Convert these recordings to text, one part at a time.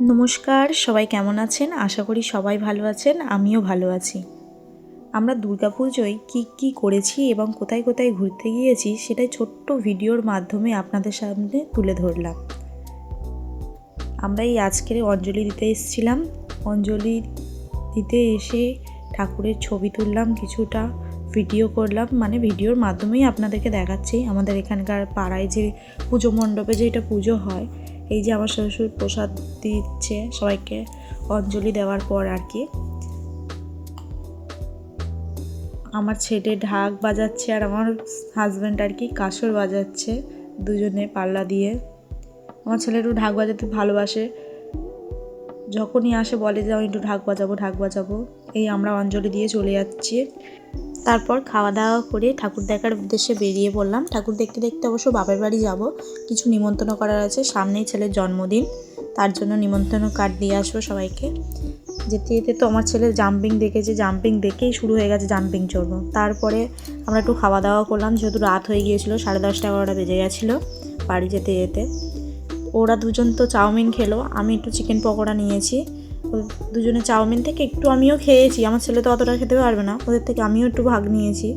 নমস্কার, সবাই কেমন আছেন? আশা করি সবাই ভালো আছেন, আমিও ভালো আছি। আমরা দুর্গাপুজোয় কী কী করেছি এবং কোথায় কোথায় ঘুরতে গিয়েছি সেটাই ছোট্ট ভিডিওর মাধ্যমে আপনাদের সামনে তুলে ধরলাম। আমরা এই আজকের অঞ্জলি দিতে এসেছিলাম। অঞ্জলি দিতে এসে ঠাকুরের ছবি তুললাম, কিছুটা ভিডিও করলাম। মানে ভিডিওর মাধ্যমেই আপনাদেরকে দেখাচ্ছি আমাদের এখানকার পাড়ায় যে পুজো মণ্ডপে যেটা পুজো হয় এই যে আমার শ্বশুর প্রসাদ দিচ্ছে সবাইকে অঞ্জলি দেওয়ার পর আর কি। আমার ছেলে ঢাক বাজাচ্ছে আর আমার হাজব্যান্ড আর কি কাসর বাজাচ্ছে দুজনে পাল্লা দিয়ে। আমার ছেলে একটু ঢাক বাজাতে ভালোবাসে। যখনই আসে বলে যে, আমি একটু ঢাক বাজাবো ঢাক বাজাবো। এই আমরা অঞ্জলি দিয়ে চলে যাচ্ছি। তারপর খাওয়া দাওয়া করে ঠাকুর দেখার উদ্দেশ্যে বেরিয়ে পড়লাম। ঠাকুর দেখতে দেখতে অবশ্য বাপের বাড়ি যাব। কিছু নিমন্ত্রণ করার আছে। সামনেই ছেলের জন্মদিন। তার জন্য নিমন্ত্রণ কার্ড দিয়ে আসব সবাইকে। যেতে যেতে তো আমার ছেলে জাম্পিং দেখেছে। জাম্পিং দেখেই শুরু হয়ে গেছে জাম্পিং চড়বো তারপরে আমরা একটু খাওয়া দাওয়া করলাম। যেহেতু রাত হয়ে গিয়েছিল, সাড়ে দশটা, এগারোটা বেজে গেছিল বাড়ি যেতে যেতে। ওরা দুজন তো চাউমিন খেলো। আমি একটু চিকেন পকোড়া নিয়েছি। দুজনে চাউমিন থেকে একটু আমিও খেয়েছি। আমার ছেলে তো অতটা খেতে পারবে না। ওদের থেকে আমিও একটু ভাগ নিয়েছি।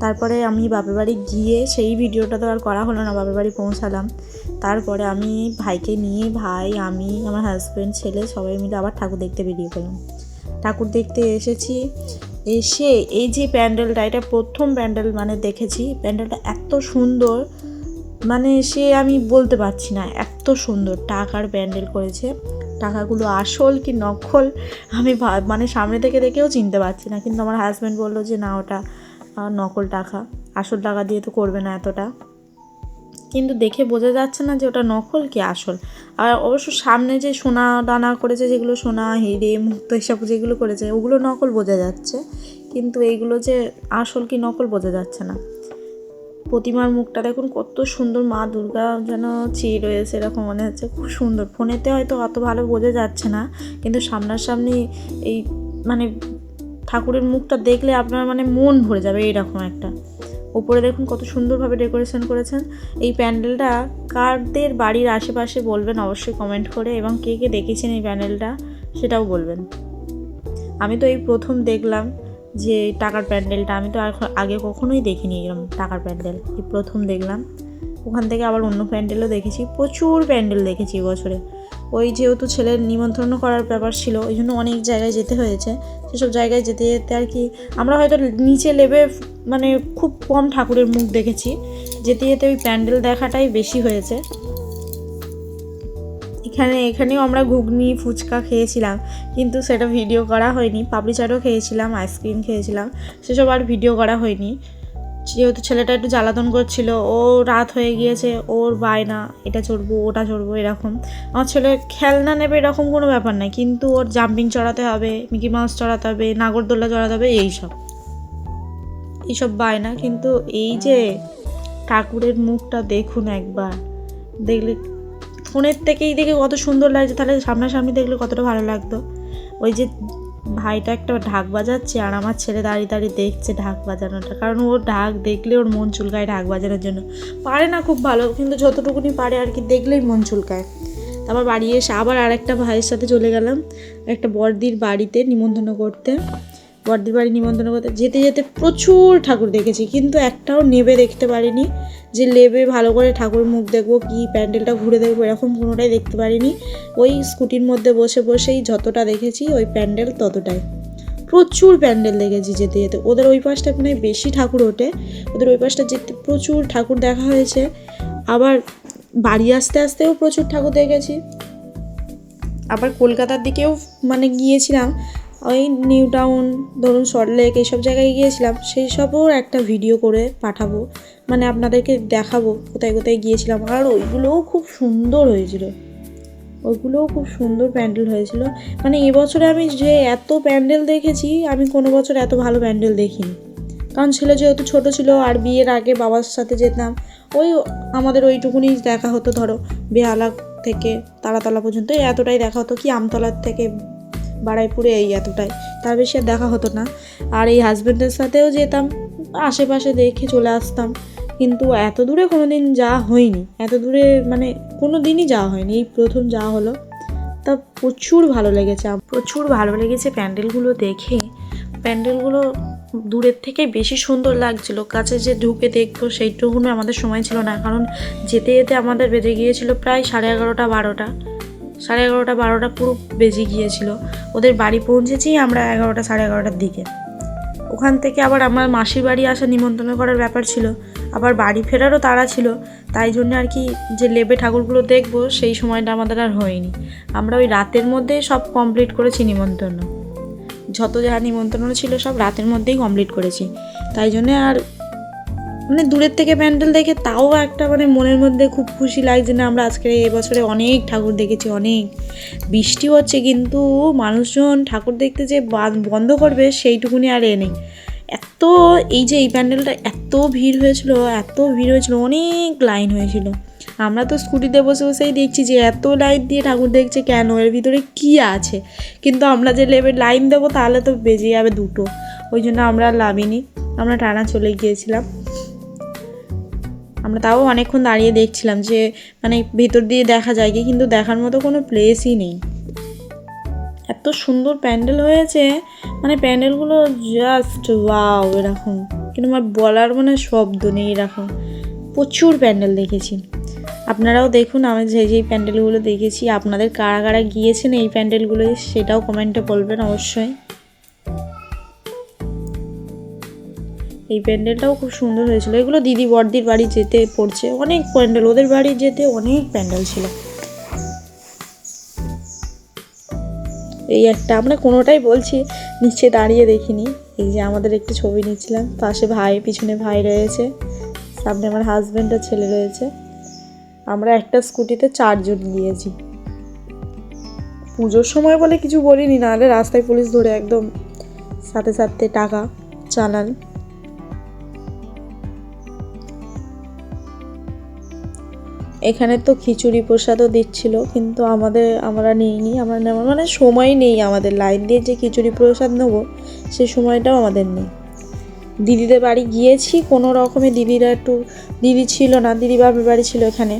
তারপরে আমি বাপের বাড়ি গিয়ে সেই ভিডিওটা তো আর করা হলো না, বাপের বাড়ি পৌঁছালাম। তারপরে আমি ভাইকে নিয়ে ভাই, আমি, আমার হাজব্যান্ড ছেলে সবাই মিলে আবার ঠাকুর দেখতে বেরিয়ে পেলাম ঠাকুর দেখতে এসেছি। এসে এই যে প্যান্ডেলটা, এটা প্রথম প্যান্ডেল মানে দেখেছি। প্যান্ডেলটা এত সুন্দর। মানে সে আমি বলতে পারছি না, এত সুন্দর। টাকার প্যান্ডেল করেছে। টাকাগুলো আসল কি নকল, আমি মানে সামনে থেকে দেখেও চিনতে পারছি না। কিন্তু আমার হাজব্যান্ড বলল যে, না, ওটা নকল টাকা। আসল টাকা দিয়ে তো করবে না এতটা। কিন্তু দেখে বোঝা যাচ্ছে না যে, ওটা নকল কি আসল। আর অবশ্য সামনে যে সোনা দানা করেছে, যেগুলো সোনা, হিরে, মুক্ত, এসব যেগুলো করেছে, ওগুলো নকল বোঝা যাচ্ছে। কিন্তু এইগুলো যে আসল কি নকল বোঝা যাচ্ছে না। প্রতিমার মুখটা দেখুন, কত সুন্দর মা দুর্গা যেন চেয়ে রয়েছে এরকম মনে হচ্ছে। খুব সুন্দর। ফোনেতে হয়তো অত ভালো বোঝা যাচ্ছে না, কিন্তু সামনাসামনি এই মানে ঠাকুরের মুখটা দেখলে আপনার মানে মন ভরে যাবে এইরকম একটা। ওপরে দেখুন কত সুন্দরভাবে ডেকোরেশন করেছেন। এই প্যান্ডেলটা কারদের বাড়ির আশেপাশে বলবেন অবশ্যই কমেন্ট করে, এবং কে কে দেখেছেন এই প্যান্ডেলটা সেটাও বলবেন। আমি তো এই প্রথম দেখলাম। যে টাকার প্যান্ডেলটা, আমি তো আগে কখনোই দেখিনি এরকম টাকার প্যান্ডেল। প্রথম দেখলাম। ওখান থেকে আবার অন্য প্যান্ডেলও দেখেছি। প্রচুর প্যান্ডেল দেখেছি বছরে। ওই যেহেতু ছেলের নিমন্ত্রণ করার ব্যাপার ছিল, ওই জন্য অনেক জায়গায় যেতে হয়েছে। সেসব জায়গায় যেতে যেতে আর কি, আমরা হয়তো নিচে লেবে মানে খুব কম ঠাকুরের মুখ দেখেছি। যেতে যেতে ওই প্যান্ডেল দেখাটাই বেশি হয়েছে। এখানে এখানেও আমরা ঘুগনি, ফুচকা খেয়েছিলাম, কিন্তু সেটা ভিডিও করা হয়নি। পাপড়ি চাটও খেয়েছিলাম আইসক্রিম খেয়েছিলাম, সেসব আর ভিডিও করা হয়নি। যেহেতু ছেলেটা একটু জ্বালাতন করছিল, ও রাত হয়ে গিয়েছে, ওর বায়না, এটা চড়বো, ওটা চড়বো, এরকম। আমার ছেলে খেলনা নেবে এরকম কোনো ব্যাপার নাই, কিন্তু ওর জাম্পিং চড়াতে হবে মিকি মাউস চড়াতে হবে নাগরদোল্লা চড়াতে হবে, এইসব। এইসব বায়না, কিন্তু এই যে ঠাকুরের মুখটা দেখুন একবার, দেখলে ফোনের থেকেই দেখে কত সুন্দর লাগছে। তাহলে সামনাসামনি দেখলে কতটা ভালো লাগতো। ওই যে ভাইটা একটা ঢাক বাজাচ্ছে আর আমার ছেলে দাঁড়িয়ে দাঁড়িয়ে দেখছে ঢাক বাজানোটা। কারণ ওর ঢাক দেখলে ওর মন চুলকায় ঢাক বাজানোর জন্য। পারে না খুব ভালো, কিন্তু যতটুকুনি পারে আর কি দেখলেই মন চুলকায়। তারপর বাড়ি এসে আবার আরেকটা ভাইয়ের সাথে চলে গেলাম। একটা বর্দির বাড়িতে নিমন্ত্রণ করতে। বর্দির বাড়ি নিমন্ত্রণ করতে যেতে যেতে প্রচুর ঠাকুর দেখেছি, কিন্তু একটাও নেবে দেখতে পারিনি, যে লেবে ভালো করে ঠাকুর মুখ দেখব, কি প্যান্ডেলটা ঘুরে দেখব, এরকম কোনোটাই দেখতে পারিনি। ওই স্কুটির মধ্যে বসে বসেই যতটা দেখেছি, ওই প্যান্ডেল ততটাই। প্রচুর প্যান্ডেল দেখেছি যেতে যেতে, ওদের ওই পাশটা মনে বেশি ঠাকুর ওঠে, ওদের ওই পাশটা যেতে প্রচুর ঠাকুর দেখা হয়েছে, আবার বাড়ি আসতে আসতেও প্রচুর ঠাকুর দেখেছি। আবার কলকাতার দিকেও মানে গিয়েছিলাম ওই নিউ টাউন ধরুন সল্টলেক এইসব জায়গায় গিয়েছিলাম, সেই সবও একটা ভিডিও করে পাঠাবো। মানে আপনাদেরকে দেখাবো কোথায় কোথায় গিয়েছিলাম। আর ওইগুলোও খুব সুন্দর হয়েছিল। ওইগুলোও খুব সুন্দর প্যান্ডেল হয়েছিল। মানে এবছরে আমি যে এত প্যান্ডেল দেখেছি, আমি কোনো বছর এত ভালো প্যান্ডেল দেখিনি। কারণ ছেলে যেহেতু ছোটো ছিল, আর বিয়ের আগে বাবার সাথে যেতাম, ওই আমাদের ওইটুকুনি দেখা হতো, ধরো, বেহালা থেকে তারাতলা পর্যন্ত, এতটাই দেখা হতো কি আমতলার থেকে বাড়াইপুরে এই এতটাই। তার বেশি আর দেখা হতো না। আর এই হাজব্যান্ডের সাথেও যেতাম, আশেপাশে দেখে চলে আসতাম। কিন্তু এত দূরে কোনো দিন যাওয়া হয়নি। এত দূরে মানে কোনো দিনই যাওয়া হয়নি। এই প্রথম যাওয়া হলো। তা প্রচুর ভালো লেগেছে প্রচুর ভালো লেগেছে প্যান্ডেলগুলো দেখে। প্যান্ডেলগুলো দূরের থেকে বেশি সুন্দর লাগছিল। কাছে যে ঢুকে দেখব সেইটুকুনো আমাদের সময় ছিল না। কারণ যেতে যেতে আমাদের বেজে গিয়েছিল প্রায় সাড়ে এগারোটা, বারোটা। সাড়ে এগারোটা, বারোটা পুরো বেজে গিয়েছিল। ওদের বাড়ি পৌঁছেছি আমরা এগারোটা, সাড়ে এগারোটার দিকে। ওখান থেকে আবার আমার মাসির বাড়ি আসা নিমন্ত্রণ করার ব্যাপার ছিল। আবার বাড়ি ফেরারও তাড়া ছিল। তাই জন্য আর কি যে লেবে ঠাকুরগুলো দেখব, সেই সময়টা আমাদের আর হয়নি। আমরা ওই রাতের মধ্যেই সব কমপ্লিট করেছি নিমন্ত্রণ। যত যা নিমন্ত্রণ ছিল সব রাতের মধ্যেই কমপ্লিট করেছি। তাই জন্য আর মানে দূরের থেকে প্যান্ডেল দেখে তাও একটা মানে মনের মধ্যে খুব খুশি লাগছে না, আমরা আজকে এবছরে অনেক ঠাকুর দেখেছি, অনেক। বৃষ্টি হচ্ছে কিন্তু মানুষজন ঠাকুর দেখতে যে বন্ধ করবে সেইটুকুনি আর এ নেই। এত এই যে এই প্যান্ডেলটা এত ভিড় হয়েছিল, এত ভিড় হয়েছিল, অনেক লাইন হয়েছিল। আমরা তো স্কুটিতে বসে বসেই দেখছি যে এত লাইন দিয়ে ঠাকুর দেখছে কেন? এর ভিতরে কি আছে? কিন্তু আমরা যে লেবে, লাইন দেবো তাহলে তো বেজে যাবে দুটো। ওই জন্য আমরা লাভিনি। আমরা টানা চলে গিয়েছিলাম। আমরা তাও অনেকক্ষণ দাঁড়িয়ে দেখছিলাম যে মানে ভেতর দিয়ে দেখা যায় কি কিন্তু দেখার মতো কোনো প্লেসই নেই। এত সুন্দর প্যান্ডেল হয়েছে মানে প্যান্ডেলগুলো জাস্ট ওয়াও এরকম। কিন্তু আমার বলার মানে শব্দ নেই এরকম। প্রচুর প্যান্ডেল দেখেছি। আপনারাও দেখুন, আমি যে যেই প্যান্ডেলগুলো দেখেছি, আপনাদের কারা কারা গিয়েছেন এই প্যান্ডেলগুলো সেটাও কমেন্টে বলবেন অবশ্যই। এই প্যান্ডেলটাও খুব সুন্দর হয়েছিল। এগুলো দিদি বড়দির বাড়ি যেতে পড়ছে। অনেক প্যান্ডেল। ওদের বাড়ি যেতে অনেক প্যান্ডেল ছিল। এই একটা আমরা কোনোটাই বলছি, নিচে দাঁড়িয়ে দেখিনি। এই যে আমাদের একটু ছবি নিচ্ছিলাম। পাশে ভাই, পিছনে ভাই রয়েছে। সামনে আমার হাজব্যান্ড আর ছেলে রয়েছে। আমরা একটা স্কুটিতে চারজন গিয়েছি। পুজোর সময় বলে কিছু বলিনি, নাহলে রাস্তায় পুলিশ ধরে একদম সাথে সাথে টাকা, চালান। এখানে তো খিচুড়ি প্রসাদও দিচ্ছিল, কিন্তু আমাদের, আমরা নিইনি, আমরা নেওয়ার মানে সময় নেই আমাদের। লাইন দিয়ে যে খিচুড়ি প্রসাদ নেব, সে সময়টাও আমাদের নেই। দিদিদের বাড়ি গিয়েছি, কোনো রকমে দিদিরা একটু, দিদি ছিল না, দিদি বাপের বাড়ি ছিল এখানে।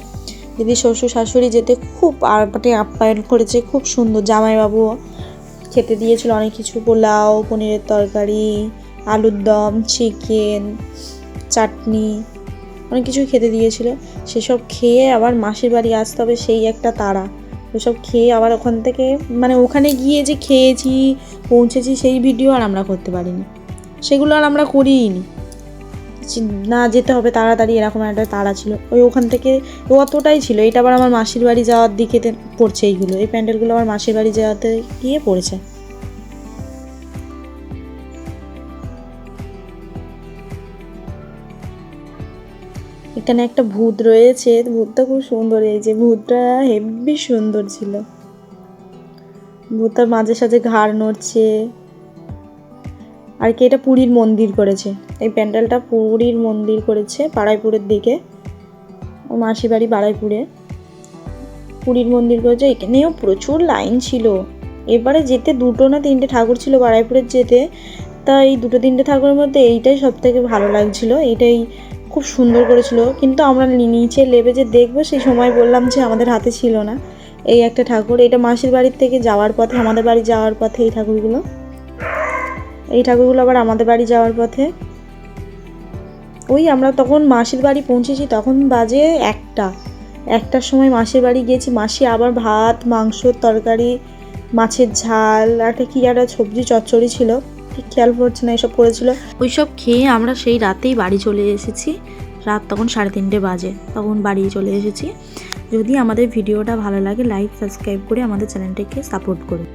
দিদি শ্বশুর শাশুড়ি যেতে খুব মানে আপ্যায়ন করেছে, খুব সুন্দর জামাইবাবুও খেতে দিয়েছিল অনেক কিছু, পোলাও, পনিরের তরকারি, আলুর দম, চিকেন, চাটনি। অনেক কিছু খেতে দিয়েছিল। সেসব খেয়ে আবার মাসির বাড়ি আসতে হবে সেই একটা তাড়া ওসব খেয়ে আবার ওখান থেকে মানে ওখানে গিয়ে যে খেয়েছি, পৌঁছেছি সেই ভিডিও আর আমরা করতে পারিনি। সেগুলো আর আমরা করিই নি যেতে হবে তাড়াতাড়ি, এরকম একটা তাড়া ছিল। ওই ওখান থেকে অতটাই ছিল। এটা আবার আমার মাসির বাড়ি যাওয়ার দিকে পড়ছে এইগুলো। এই প্যান্ডেলগুলো আমার মাসির বাড়ি যাওয়াতে গিয়ে পড়েছে। এখানে একটা ভূত রয়েছে, ভূতটা খুব সুন্দর, এই যে ভূতটা হেব্বি সুন্দর ছিল। ভূতটা মাঝে সাঝে ঘাড় নড়ছে। আর কি এটা পুরীর মন্দির করেছে। এই প্যান্ডেলটা পুরীর মন্দির করেছে বাড়াইপুরের দিকে। ও মাসি বাড়ি বাড়াইপুরে পুরীর মন্দির করেছে, এখানেও প্রচুর লাইন ছিল। এবারে যেতে দুটো না তিনটে ঠাকুর ছিল বাড়াইপুরের যেতে তা এই দুটো তিনটে ঠাকুরের মধ্যে এইটাই সব থেকে ভালো লাগছিল। এইটাই খুব সুন্দর করেছিল। কিন্তু আমরা নিচে লেবে যে দেখব, সেই সময় বললাম যে আমাদের হাতে ছিল না। এই একটা ঠাকুর, এটা মাসির বাড়ির থেকে যাওয়ার পথে, আমাদের বাড়ি যাওয়ার পথে এই ঠাকুরগুলো। এই ঠাকুরগুলো আবার আমাদের বাড়ি যাওয়ার পথে। ওই আমরা তখন মাসির বাড়ি পৌঁছেছি, তখন বাজে একটা। একটার সময় মাসির বাড়ি গিয়েছি, মাসি আবার ভাত মাংস তরকারি, মাছের ঝাল একটা কী একটা সবজি চচ্চড়ি ছিল। ঠিক খেয়াল পড়ছে না, এসব করেছিল। ওই সব খেয়ে আমরা সেই রাতেই বাড়ি চলে এসেছি। রাত তখন সাড়ে তিনটে বাজে, তখন বাড়ি চলে এসেছি। যদি আমাদের ভিডিওটা ভালো লাগে লাইক সাবস্ক্রাইব করে আমাদের চ্যানেলটাকে সাপোর্ট করুন।